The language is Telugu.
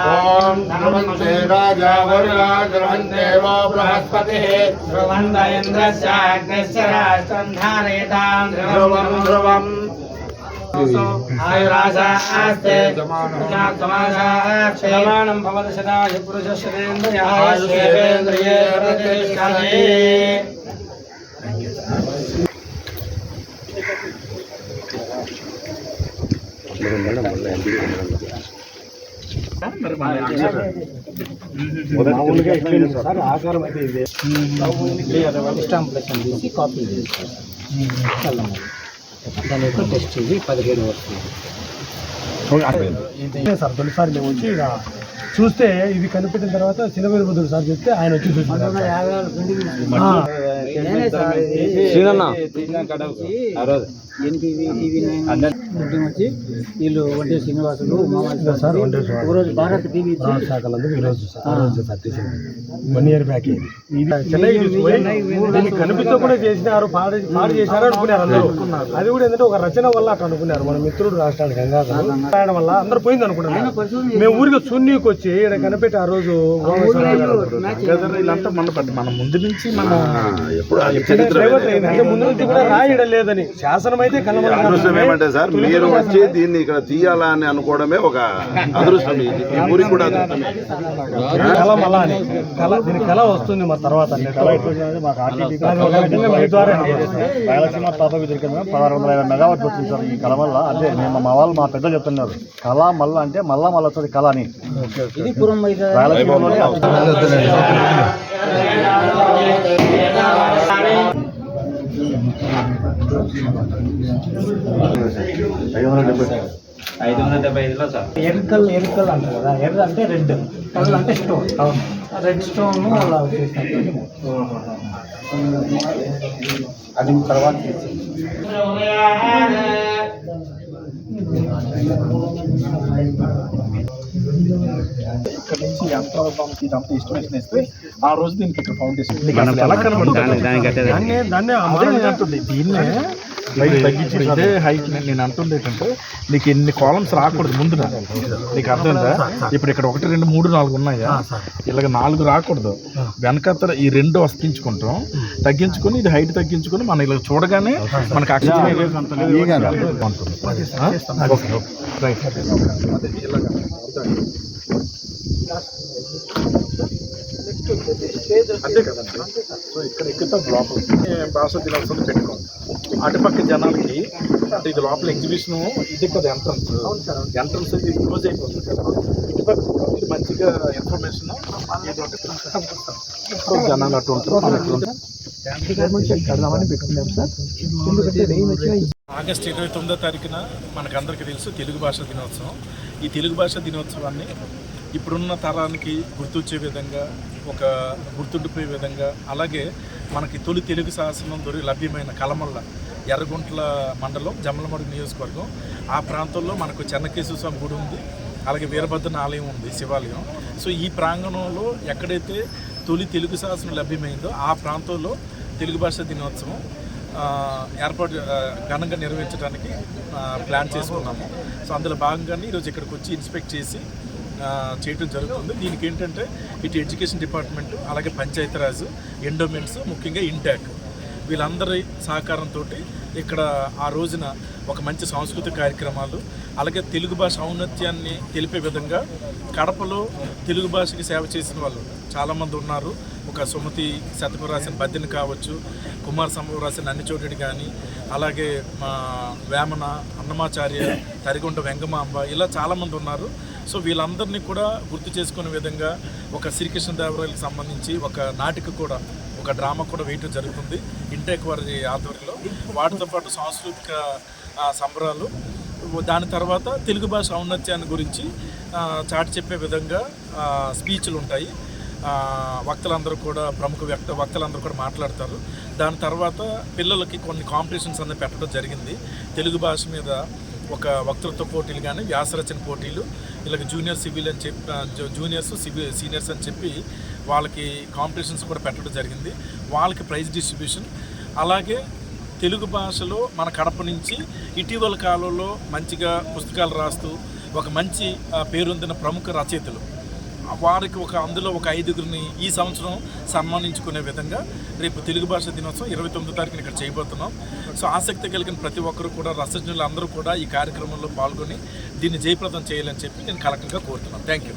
ॐ ध्रुवन्ते राजा वरुणा ध्रुवन्ते वो बृहस्पतिः ध्रुवन्त इन्द्रस्याग्निश्च राष्ट्रम् धारयताम् ध्रुवं ध्रुवम् आयुराशास्ते समानं भवति शताय पुरुषश्रेन्द्रियः आयुष्येवेन्द्रिये प्रतिष्ठते మామూలుగా సార్ ఆకారం అయితే ఇదే స్టాంప్ ప్లస్ అని తీసి కాపీ చేస్తారు చల్లమ్మ దాని యొక్క టెస్ట్ ఇది పదిహేడు వస్తుంది సార్ తొలిసారి మేము వచ్చి ఇక చూస్తే ఇది. కనిపెట్టిన తర్వాత చిన్నవేరు బుద్ధుడు సార్ చెప్తే ఆయన వచ్చి చూసి వచ్చి వీళ్ళు వంటి శ్రీనివాసులు ఉమావాసు సార్ వండే సార్. ఒకరోజు భారత్ టీవీ ఇచ్చి శాఖలందుకు ఈరోజు వన్ ఇయర్ బ్యాక్ దీన్ని కనిపించకుండా చేసినారు పాడు పాడు చేశారు అనుకున్నారు అందరూ. అది కూడా ఏంటంటే ఒక రచన వల్ల అట్లా అనుకున్నారు. మన మిత్రుడు రాష్ట్రానికి గంగాధర్. వల్ల అందరూ పోయింది అనుకున్నారు. మేము ఊరికి సున్నీకి వచ్చి ఇక్కడ కనిపెట్టి ఆ రోజు వీళ్ళంతా మన మన ముందు నుంచి మన అంటే ముందు నుంచి కూడా రాయడం లేదని. శాసనం అయితే అదృష్టం ఏమంటే సార్ మీరు వచ్చి దీన్ని ఇక్కడ తీయాలా అని అనుకోవడమే ఒక అదృష్టం ఇది. ఈ ఊరికి కూడా అదృష్టమే. కళ మళ్ళా అని. కళ దీని కళ వస్తుంది మా తర్వాత కళ మీ ద్వారా రాయలసీమ కేంద్రం పదహారు వందల యాభై మెగావాట్ వచ్చింది సార్ ఈ కళ వల్ల. అదే మేము మా వాళ్ళు మా పెద్దలు చెప్తున్నారు. కళ మల్ల అంటే మళ్ళా మళ్ళీ వస్తుంది కళ అని. రాయలసీమలోనే ఐదు వందల డెబ్బై ఐదులో సార్. ఎరుకల్ ఎరుకల్ అంటారు కదా ఎర్ర అంటే రెడ్ కల్ అంటే స్టోన్ రెడ్ స్టోన్ అలా అది తర్వాత ఇక్కడ నుంచి ఎంత ఇదంతా ఎస్టిమేషన్ ఇస్తే ఆ రోజు దీనికి ఇక్కడ ఫౌండేషన్ దాన్ని దాన్ని అంటుంది దీన్నే తగ్గించి ఇదే హైట్ నేను అంటుంది ఏంటంటే నీకు ఎన్ని కాలమ్స్ రాకూడదు ముందున. నీకు అర్థమైందా? ఇప్పుడు ఇక్కడ ఒకటి రెండు మూడు నాలుగు ఉన్నాయా? ఇలాగ నాలుగు రాకూడదు. వెనకత్తర ఈ రెండు వస్తించుకుంటాం తగ్గించుకొని ఇది హైట్ తగ్గించుకొని మనం ఇలా చూడగానే మనకు ఉంటుంది. ఆ? ఇలాగ అంతే కదా సో ఇక్కడ ఎక్కుతాం లోపల భాష దినోత్సవం పెట్టుకోం అటుపక్క జనాలకి అంటే ఇది లోపల ఎగ్జిబిషన్ ఇది కదా ఎంట్రన్స్ ఎంట్రన్స్ ఇది క్లోజ్ అయిపోతుంది కదా. ఇటుపక్క ఇది మంచిగా ఇన్ఫర్మేషన్ ఇప్పుడు జనాలు అటు ఉంటారు. ఆగస్ట్ ఇరవై తొమ్మిదో తారీఖున మనకందరికీ తెలుసు తెలుగు భాష దినోత్సవం. ఈ తెలుగు భాష దినోత్సవాన్ని ఇప్పుడున్న తరానికి గుర్తొచ్చే విధంగా ఒక గుర్తుండిపోయే విధంగా అలాగే మనకి తొలి తెలుగు శాసనం దొరికి లభ్యమైన కలమల్ల ఎర్రగుంట్ల మండలం జమ్మలమడుగు నియోజకవర్గం. ఆ ప్రాంతంలో మనకు చెన్నకేశ్వర స్వామి గుడి ఉంది అలాగే వీరభద్రన ఆలయం ఉంది శివాలయం. సో ఈ ప్రాంగణంలో ఎక్కడైతే తొలి తెలుగు శాసనం లభ్యమైందో ఆ ప్రాంతంలో తెలుగు భాష దినోత్సవం ఏర్పాటు ఘనంగా నిర్వహించడానికి ప్లాన్ చేసుకున్నాము. సో అందులో భాగంగానే ఈరోజు ఇక్కడికి వచ్చి ఇన్స్పెక్ట్ చేసి చేయడం జరుగుతుంది. దీనికి ఏంటంటే ఇటు ఎడ్యుకేషన్ డిపార్ట్మెంట్ అలాగే పంచాయతీరాజ్ ఎండోమెంట్స్ ముఖ్యంగా ఇంటాక్. వీళ్ళందరి సహకారంతో ఇక్కడ ఆ రోజున ఒక మంచి సాంస్కృతిక కార్యక్రమాలు అలాగే తెలుగు భాష ఔన్నత్యాన్ని తెలిపే విధంగా కడపలో తెలుగు భాషకి సేవ చేసిన వాళ్ళు చాలామంది ఉన్నారు. ఒక సుమతి శతకం రాసిన బద్దెని కావచ్చు కుమార్ సంభవం రాసిన అన్నిచోటి కానీ అలాగే మా వేమన అన్నమాచార్య తరిగొండ వెంగమాంబ ఇలా చాలామంది ఉన్నారు. సో వీళ్ళందరినీ కూడా గుర్తు చేసుకునే విధంగా ఒక శ్రీకృష్ణ దేవరాయలకు సంబంధించి ఒక నాటిక కూడా ఒక డ్రామా కూడా వేయటం జరుగుతుంది. ఇంటెక్ వారి ఆధ్వర్యంలో. వాటితో పాటు సాంస్కృతిక సంబరాలు. దాని తర్వాత తెలుగు భాష ఔన్నత్యాన్ని గురించి చాటి చెప్పే విధంగా స్పీచ్లు ఉంటాయి. వక్తలందరూ కూడా ప్రముఖ వ్యక్త వక్తలందరూ కూడా మాట్లాడతారు. దాని తర్వాత పిల్లలకి కొన్ని కాంపిటీషన్స్ అనేది పెట్టడం జరిగింది. తెలుగు భాష మీద ఒక వక్తృత్వ పోటీలు కానీ వ్యాసరచన పోటీలు ఇలాగ జూనియర్ సివిల్ అని చెప్పి జూనియర్స్ సివిల్ సీనియర్స్ అని చెప్పి వాళ్ళకి కాంపిటీషన్స్ కూడా పెట్టడం జరిగింది. వాళ్ళకి ప్రైజ్ డిస్ట్రిబ్యూషన్ అలాగే తెలుగు భాషలో మన కడప నుంచి ఇటీవల కాలంలో మంచిగా పుస్తకాలు రాస్తూ ఒక మంచి పేరొందిన ప్రముఖ రచయితలు. వారికి ఒక అందులో ఒక ఐదుగురిని ఈ సంవత్సరం సన్మానించుకునే విధంగా రేపు తెలుగు భాష దినోత్సవం ఇరవై తొమ్మిదో తారీఖున ఇక్కడ చేయబోతున్నాం. సో ఆసక్తి కలిగిన ప్రతి ఒక్కరు కూడా రసజ్ఞులు అందరూ కూడా ఈ కార్యక్రమంలో పాల్గొని దీన్ని జయప్రదం చేయాలని చెప్పి నేను కలెక్టర్గా కోరుతున్నాను. Thank you